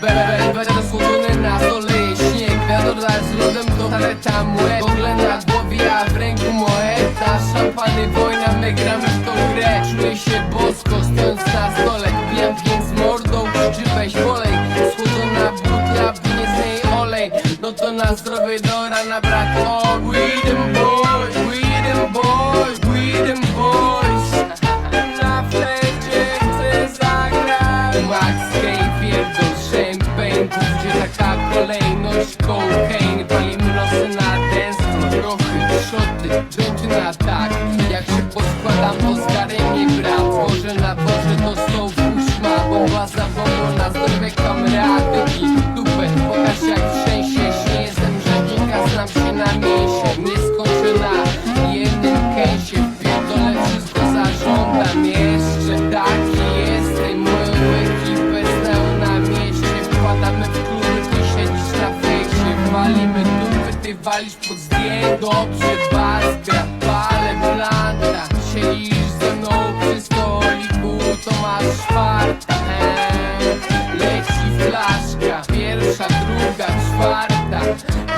Bebe, będzie rozsłodzony na stole śnieg Wiadro z lodem to taleta młe Bogle na głowie, a w ręku moeta Szampany, wojna, my gramy w tą grę Czuję się bosko, stojąc na stole Pijam pięć z mordą, krzyczy weź wolej Schłodzona butla, płynie z niej olej No to na zdrowie do rana kolejność cocaine Palimy nosy na dance. Trochę szoty, na tak. Jak się poskładam to Walimy dupy, ty walisz pod zdjęcie Dobrze, baskra, palę blanta Siedzisz ze mną przy stoliku To masz czwarta. Leci flaszka, pierwsza, druga, czwarta.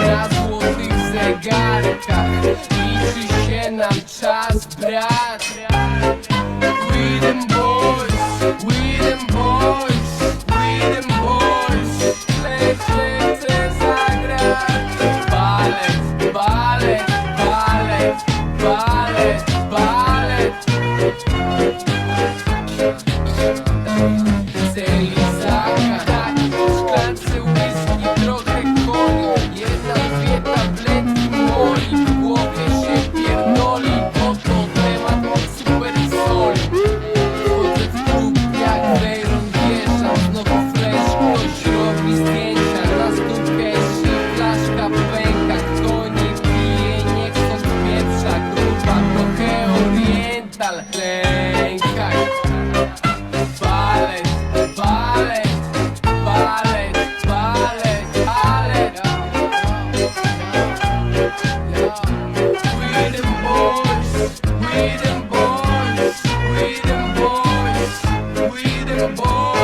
Na złotych zegarkach Liczy się nam czas, brat boy.